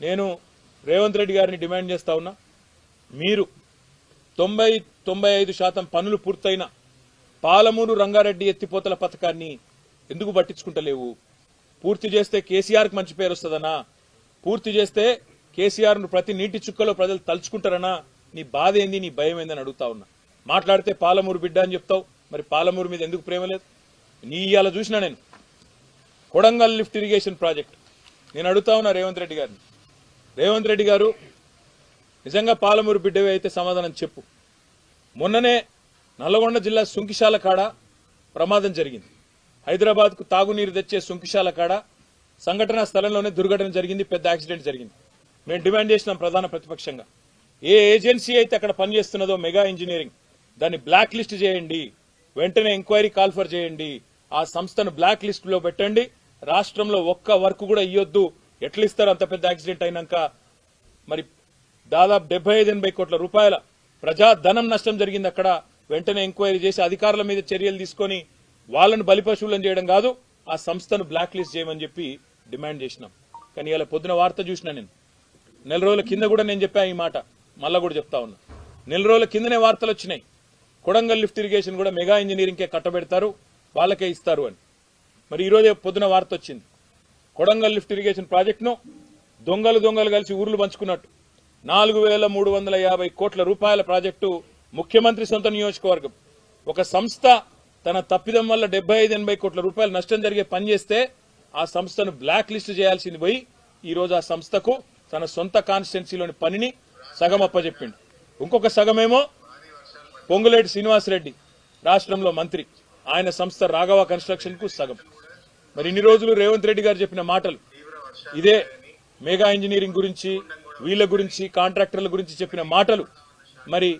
నేను రేవంత్ రెడ్డి గారిని డిమాండ్ చేస్తా ఉన్నా. మీరు తొంభై తొంభై ఐదు శాతం పనులు పూర్తయిన పాలమూరు రంగారెడ్డి ఎత్తిపోతల పథకాన్ని ఎందుకు పట్టించుకుంటలేవు? పూర్తి చేస్తే కేసీఆర్కి మంచి పేరు వస్తుందనా? పూర్తి చేస్తే కేసీఆర్ను ప్రతి నీటి చుక్కలో ప్రజలు తలుచుకుంటారనా? నీ బాధ ఏంది? నీ భయం ఏందని అడుగుతా ఉన్నా. మాట్లాడితే పాలమూరు బిడ్డ అని చెప్తావు. మరి పాలమూరు మీద ఎందుకు ప్రేమ లేదు? నీ ఇవాళ చూసినా నేను. Kodangal lift irrigation project. నేను అడుగుతా ఉన్నా రేవంత్ రెడ్డి గారిని. రేవంత్ రెడ్డి గారు నిజంగా పాలమూరు బిడ్డవే అయితే సమాధానం చెప్పు. మొన్ననే నల్లగొండ జిల్లా సుంకిశాల కాడ ప్రమాదం జరిగింది. హైదరాబాద్కు తాగునీరు తెచ్చే సుంకిశాల కాడ సంఘటనా స్థలంలోనే దుర్ఘటన జరిగింది పెద్ద యాక్సిడెంట్ జరిగింది. మేము డిమాండ్ చేసినాం ప్రధాన ప్రతిపక్షంగా. ఏ ఏజెన్సీ అయితే అక్కడ పనిచేస్తున్నదో మెగా ఇంజనీరింగ్ దాన్ని బ్లాక్ లిస్ట్ చేయండి వెంటనే ఎంక్వైరీ కాల్ఫర్ చేయండి ఆ సంస్థను బ్లాక్ లిస్టులో పెట్టండి రాష్ట్రంలో ఒక్క వర్క్ కూడా ఇయ్యొద్దు ఎట్లా ఇస్తారు అంత పెద్ద యాక్సిడెంట్ అయినాక? మరి దాదాపు డెబ్బై ఐదు ఎనభై కోట్ల రూపాయల ప్రజా ధనం నష్టం జరిగింది అక్కడ. వెంటనే ఎంక్వైరీ చేసి అధికారుల మీద చర్యలు తీసుకొని వాళ్ళను బలిపశువులను చేయడం కాదు ఆ సంస్థను బ్లాక్ లిస్ట్ చేయమని చెప్పి డిమాండ్ చేసినాం. కానీ ఇలా పొద్దున వార్త చూసిన నేను. నెల రోజుల కింద కూడా నేను చెప్పా ఈ మాట. మళ్ళా కూడా చెప్తా ఉన్నా. నెల రోజుల కిందనే వార్తలు వచ్చినాయి. కొడంగల్ లిఫ్ట్ ఇరిగేషన్ కూడా మెగా ఇంజనీరింగ్కే కట్టబెడతారు వాళ్ళకే ఇస్తారు అని. మరి ఈరోజే పొద్దున వార్త వచ్చింది. కొడంగల్ లిఫ్ట్ ఇరిగేషన్ ప్రాజెక్టును దొంగలు దొంగలు కలిసి ఊర్లు పంచుకున్నట్టు. నాలుగు వేల మూడు వందల యాభై కోట్ల రూపాయల ప్రాజెక్టు ముఖ్యమంత్రి సొంత నియోజకవర్గం. ఒక సంస్థ తన తప్పిదం వల్ల డెబ్బై ఐదు ఎనభై కోట్ల రూపాయల నష్టం జరిగే పని చేస్తే ఆ సంస్థను బ్లాక్ లిస్ట్ చేయాల్సింది పోయి ఈ రోజు ఆ సంస్థకు తన సొంత కాన్స్టిట్యున్సీలోని పనిని సగం అప్పచెప్పిండు ఇంకొక సగమేమో పొంగులేటి శ్రీనివాసరెడ్డి రాష్ట్రంలో మంత్రి. ఆయన సంస్థ రాఘవ కన్స్ట్రక్షన్కు సగం. మరి ఇన్ని రోజులు రేవంత్ రెడ్డి గారు చెప్పిన మాటలు. ఇదే మెగా ఇంజనీరింగ్ గురించి వీళ్ళ గురించి కాంట్రాక్టర్ల గురించి చెప్పిన మాటలు. మరి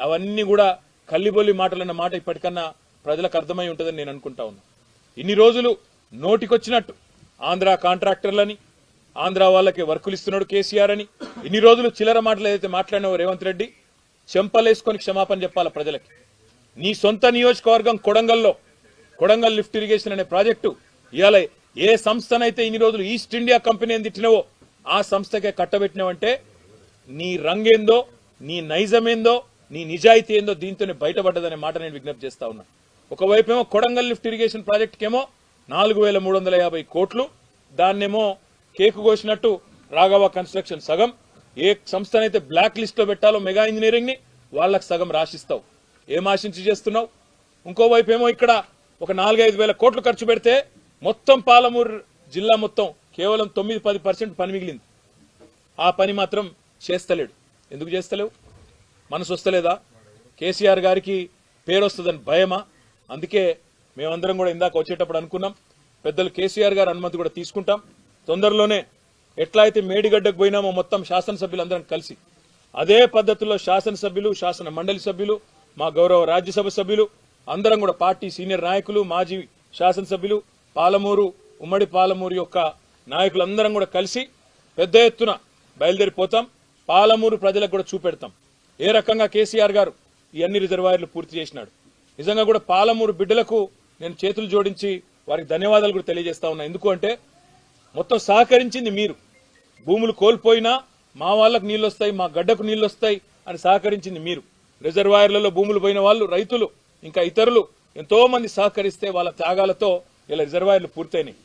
అవన్నీ కూడా కల్లిబొల్లి మాటలన్న మాట ఇప్పటికన్నా ప్రజలకు అర్థమై ఉంటుందని నేను అనుకుంటా ఉన్నా. ఇన్ని రోజులు నోటికొచ్చినట్టు ఆంధ్ర కాంట్రాక్టర్లని ఆంధ్ర వాళ్ళకి వర్కులు ఇస్తున్నాడు కేసీఆర్ అని. ఇన్ని రోజులు చిల్లర మాటలు ఏదైతే మాట్లాడినావు రేవంత్ రెడ్డి చెంపలేసుకొని క్షమాపణ చెప్పాల ప్రజలకి? నీ సొంత నియోజకవర్గం కొడంగల్లో కొడంగల్ లిఫ్ట్ ఇరిగేషన్ అనే ప్రాజెక్టు ఇవాళ ఏ సంస్థనైతే ఇన్ని రోజులు ఈస్ట్ ఇండియా కంపెనీ అని తిట్టినవో ఆ సంస్థకే కట్టబెట్టినవంటే నీ రంగేందో నీ నైజమేందో నీ నిజాయితీ ఏందో దీంతోనే బయటపడ్డదనే మాట నేను విజ్ఞప్తి చేస్తా ఉన్నా. ఒకవైపేమో కొడంగల్ లిఫ్ట్ ఇరిగేషన్ ప్రాజెక్టుకేమో నాలుగు వేల మూడు వందల యాభై కోట్లు దాన్నేమో కేకు కోసినట్టు రాఘవ కన్స్ట్రక్షన్ సగం. ఏ సంస్థనైతే బ్లాక్ లిస్ట్లో పెట్టాలో మెగా ఇంజనీరింగ్ని వాళ్ళకి సగం రాసిస్తావు. ఏం ఆశించి చేస్తున్నావు? ఇంకోవైపు ఏమో ఇక్కడ ఒక నాలుగైదు వేల కోట్లు ఖర్చు పెడితే మొత్తం పాలమూరు జిల్లా మొత్తం కేవలం తొమ్మిది పది పర్సెంట్ పని మిగిలింది. ఆ పని మాత్రం చేస్తలేడు. ఎందుకు చేస్తలేవు? మనసు వస్తలేదా? కేసీఆర్ గారికి పేరు వస్తుందని భయమా? అందుకే మేమందరం కూడా ఇందాక వచ్చేటప్పుడు అనుకున్నాం పెద్దలు కేసీఆర్ గారు అనుమతి కూడా తీసుకుంటాం. తొందరలోనే ఎట్లా అయితే మేడిగడ్డకు పోయినామో మొత్తం శాసనసభ్యులందరం కలిసి అదే పద్ధతిలో శాసనసభ్యులు శాసన మండలి సభ్యులు మా గౌరవ రాజ్యసభ సభ్యులు అందరం కూడా పార్టీ సీనియర్ నాయకులు మాజీ శాసనసభ్యులు పాలమూరు ఉమ్మడి పాలమూరు యొక్క నాయకులందరం కూడా కలిసి పెద్ద ఎత్తున బయలుదేరిపోతాం. పాలమూరు ప్రజలకు కూడా చూపెడతాం. ఏ రకంగా కేసీఆర్ గారు ఈ అన్ని రిజర్వాయర్లు పూర్తి చేసినాడు? నిజంగా కూడా పాలమూరు బిడ్డలకు నేను చేతులు జోడించి వారికి ధన్యవాదాలు కూడా తెలియజేస్తా ఉన్నా. ఎందుకంటే మొత్తం సహకరించింది మీరు. భూములు కోల్పోయినా మా వాళ్ళకు నీళ్ళు వస్తాయి మా గడ్డకు నీళ్ళు వస్తాయి అని సహకరించింది మీరు. రిజర్వాయర్లలో భూములు పోయిన వాళ్ళు రైతులు ఇంకా ఇతరులు ఎంతో మంది సహకరిస్తే వాళ్ళ త్యాగాలతో ఇలా రిజర్వాయర్లు పూర్తయినాయి.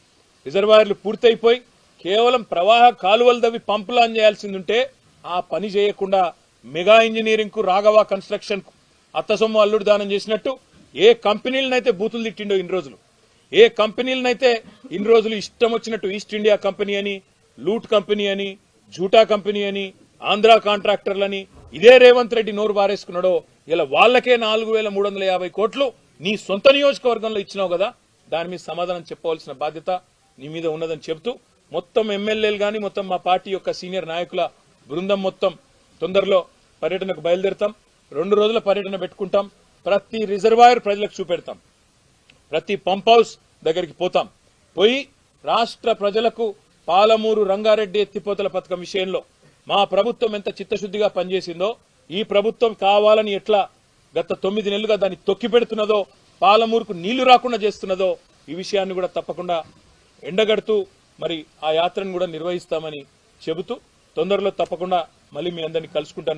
రిజర్వాయర్లు పూర్తయిపోయి కేవలం ప్రవాహ కాలువలు తవ్వి పంపులు ఆన్ చేయాల్సింది ఉంటే ఆ పని చేయకుండా మెగా ఇంజనీరింగ్కు రాఘవ కన్స్ట్రక్షన్కు అత్త సొమ్ము అల్లుడు దానం చేసినట్టు ఏ కంపెనీలనైతే బూతులు తిట్టిండో ఇన్ని రోజులు ఏ కంపెనీలనైతే ఇన్ని రోజులు ఇష్టం వచ్చినట్టు ఈస్ట్ ఇండియా కంపెనీ అని లూట్ కంపెనీ అని జూటా కంపెనీ అని ఆంధ్ర కాంట్రాక్టర్లని ఇదే రేవంత్ రెడ్డి నోరు బారేసుకున్నాడో ఇలా వాళ్ళకే నాలుగు వేల మూడు వందల యాభై కోట్లు నీ సొంత నియోజకవర్గంలో ఇచ్చినావు కదా దాని మీద సమాధానం చెప్పవలసిన బాధ్యత నీ మీద ఉన్నదని చెబుతూ మొత్తం ఎమ్మెల్యేలు కానీ మొత్తం మా పార్టీ యొక్క సీనియర్ నాయకుల బృందం మొత్తం తొందరలో పర్యటనకు బయలుదేరుతాం. రెండు రోజుల పర్యటన పెట్టుకుంటాం. ప్రతి రిజర్వాయర్ ప్రజలకు చూపెడతాం. ప్రతి పంప్ హౌస్ దగ్గరికి పోతాం. పోయి రాష్ట్ర ప్రజలకు పాలమూరు రంగారెడ్డి ఎత్తిపోతల పథకం విషయంలో మా ప్రభుత్వం ఎంత చిత్తశుద్ధిగా పనిచేసిందో ఈ ప్రభుత్వం కావాలని ఎట్లా గత తొమ్మిది నెలలుగా దాన్ని తొక్కి పెడుతున్నదో పాలమూరుకు నీళ్ళు రాకుండా చేస్తున్నదో ఈ విషయాన్ని కూడా తప్పకుండా ఎండగడుతూ మరి ఆ యాత్రను కూడా నిర్వహిస్తామని చెబుతూ తొందరలో తప్పకుండా మళ్ళీ మీ అందరినీ కలుసుకుంటాను